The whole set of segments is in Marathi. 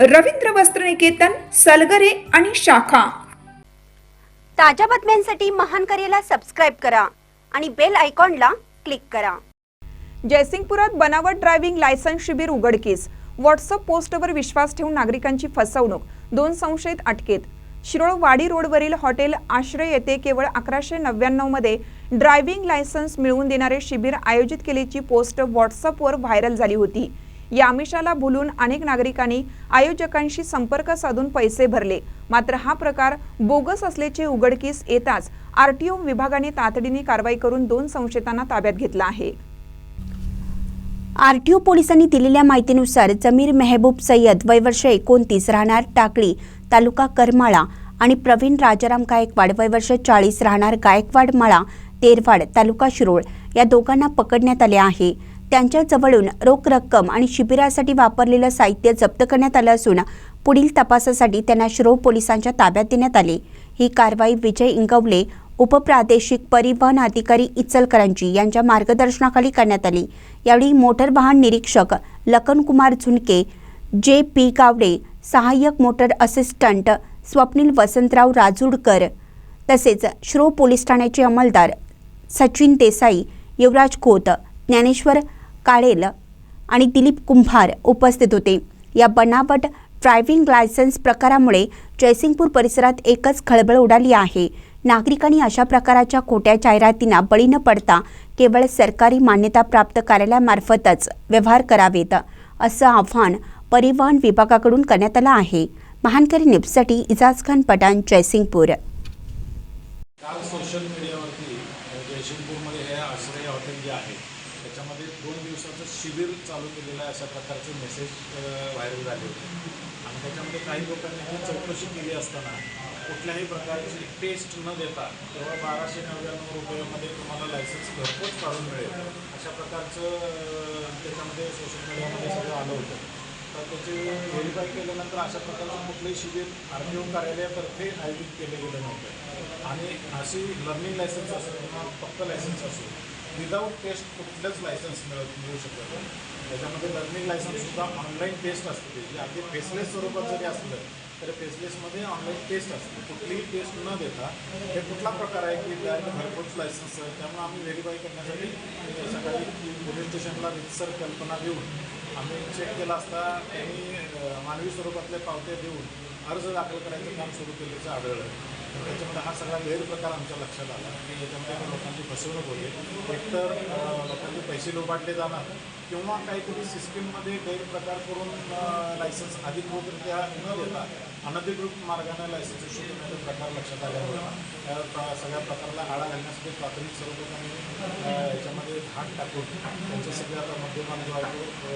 रवींद्र वस्त्रनिकेतन सलगरे आणि शाखा. ताज्या बातम्यांसाठी महान करेला सबस्क्राईब करा आणि बेल आयकॉनला क्लिक करा. जयसिंगपुरात बनावट ड्रायव्हिंग लायसन्स शिबिर उघडकीस. व्हॉट्सअप पोस्टवर विश्वास ठेवून नागरिकांची फसवणूक. दोन संशयित अटकेत. शिरोळ वाडी रोडवरील हॉटेल आश्रय येथे केवळ अकराशे नव्याण्णवमध्ये ड्रायव्हिंग लायसन्स मिळवून देणारे शिबिर आयोजित केल्याची पोस्ट व्हॉट्सअपवर व्हायरल झाली होती. या आमिषाला भुलून अनेक नागरिकांनी आयोजकांशी संपर्क साधून पैसे भरले. मात्र हा प्रकार बोगस असल्याचे उघडकीस येताच आरटीओ विभागाने तातडीने कारवाई करून दोन संशयितांना ताब्यात घेतला आहे. आरटीओ पोलिसांनी दिलेल्या माहितीनुसार जमीर मेहबूब सय्यद वय वर्ष एकोणतीस राहणार टाकळी तालुका करमाळा आणि प्रवीण राजाराम गायकवाड वय वर्ष चाळीस राहणार गायकवाड माळा तेरवाड तालुका शिरोळ या दोघांना पकडण्यात आले आहे. त्यांच्याजवळून रोख रक्कम आणि शिबिरासाठी वापरलेलं साहित्य जप्त करण्यात आलं असून पुढील तपासासाठी त्यांना श्रो पोलिसांच्या ताब्यात देण्यात आले. ही कारवाई विजय इंगवले उपप्रादेशिक परिवहन अधिकारी इचलकरंजी यांच्या मार्गदर्शनाखाली करण्यात आली. यावेळी मोटर वाहन निरीक्षक लखनकुमार झुणके जे. पी. गावडे सहाय्यक मोटर असिस्टंट स्वप्नील वसंतराव राजूडकर तसेच श्रो पोलीस ठाण्याचे अंमलदार सचिन देसाई युवराज खोत ज्ञानेश्वर काळेल आणि दिलीप कुंभार उपस्थित होते. या बनावट ड्रायव्हिंग लायसन्स प्रकारामुळे जयसिंगपूर परिसरात एकच खळबळ उडाली आहे. नागरिकांनी अशा प्रकारच्या खोट्या जाहिरातींना बळी न पडता केवळ सरकारी मान्यता प्राप्त कार्यालयामार्फतच व्यवहार करावेत असं आव्हान परिवहन विभागाकडून करण्यात आलं आहे. महानकरी न्यूजसाठी इजाज खान पठाण जयसिंगपूर. काल सोशल मीडियावरती जयसिंगपूरमध्ये हे आश्रय हॉटेल जे आहे त्याच्यामध्ये दोन दिवसाचं शिबिर चालू केलेलं आहे अशा प्रकारचे मेसेज व्हायरल झाले होते. आणि त्याच्यामध्ये काही लोकांनी ही चौकशी केली असताना कुठल्याही प्रकारची टेस्ट न देता केवळ बाराशे नव्याण्णव रुपयामध्ये तुम्हाला लायसन्स घरपोच काढून मिळेल. अशा प्रकारचं त्याच्यामध्ये सोशल मीडियामध्ये सगळं आलं होतं. तर त्याचे व्हेरीफाय केल्यानंतर अशा प्रकारचं कुठलंही शिबिर आर टी ओ कार्यालयातर्फे आयोजित केलं गेलं नव्हतं. आणि अशी लर्निंग लायसन्स असो किंवा फक्त लायसन्स असो विदाऊट टेस्ट कुठलंच लायसन्स मिळत मिळू शकत नाही. त्याच्यामध्ये लर्निंग लायसन्ससुद्धा ऑनलाईन टेस्ट असते जे अगदी फेसलेस स्वरूपात जरी असलं तर फेसलेसमध्ये ऑनलाईन टेस्ट असते. कुठलीही टेस्ट न देता हे कुठला प्रकार आहे की डायरेक्ट घरपोच लायसन्स आहे त्यामुळे आम्ही व्हेरीफाय करण्यासाठी सकाळी पोलीस स्टेशनला रितसर कल्पना देऊन आम्ही चेक केला असता त्यांनी मानवी स्वरूपातल्या पावत्या देऊन अर्ज दाखल करायचं काम सुरू केल्याचं आढळलं. त्याच्यामध्ये हा सगळा गैरप्रकार आमच्या लक्षात आला. की याच्यामध्ये लोकांची फसवणूक होते. एकतर लोकांचे पैसे लोबाटले जाणार किंवा काहीतरी सिस्टीममध्ये गैरप्रकार करून लायसन्स अधिकृतरित्या न देता अनधिकृत मार्गाने लायसन्स इश्यू करण्याचे प्रकार लक्षात आल्यामुळे त्या प्र- सगळ्या प्रकारला आळा घालण्यासाठी प्राथमिक स्वरूपात आम्ही याच्यामध्ये धाड टाकून त्यांच्या सगळे आता मध्यमान जो आहे तो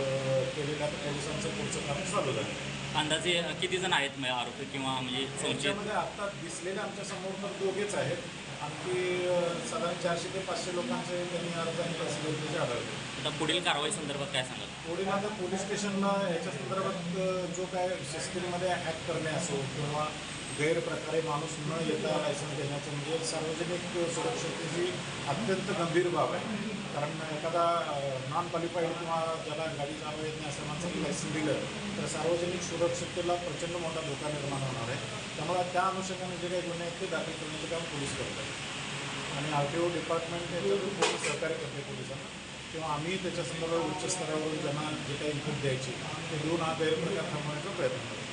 केलेल्या पोलिसांचं पुढचं काम चालू झालं. अंदाजे किती जण आहेत म्हणजे आरोपी किंवा म्हणजे संशयित त्याच्यामध्ये आता दिसलेले आमच्यासमोर तर दोघेच आहेत. आणखी अ, साधारण चारशे ते पाचशे लोकांचे त्यांनी अर्ज आणि घेतल्याचे आढळले. आता पुढील कारवाई संदर्भात काय सांगाल? पुढील आता पोलीस स्टेशनला याच्या संदर्भात अ, जो काय सिस्टीममध्ये हॅक करणे असो किंवा गैरप्रकारे माणूस न येता लायसन्स देण्याचं म्हणजे सार्वजनिक सुरक्षेची अत्यंत गंभीर बाब आहे. कारण एखादा नॉन क्वालिफाईड किंवा ज्याला गाडी चालवा येत नाही असं माणसाने लायसन्स दिलं तर सार्वजनिक सुरक्षिततेला प्रचंड मोठा धोका निर्माण होणार आहे. त्यामुळे त्या अनुषंगाने जे काही गुन्हे आहेत ते दाखल करण्याचं काम पोलीस करत आणि आर टी ओ डिपार्टमेंट याच्यातून पोलीस सहकार्य करते पोलिसांना. किंवा आम्ही त्याच्या संदर्भात उच्च स्तरावरून ज्यांना जे काही इनपुट द्यायची ते देऊन हा गैरप्रकार थांबवण्याचा प्रयत्न करतो.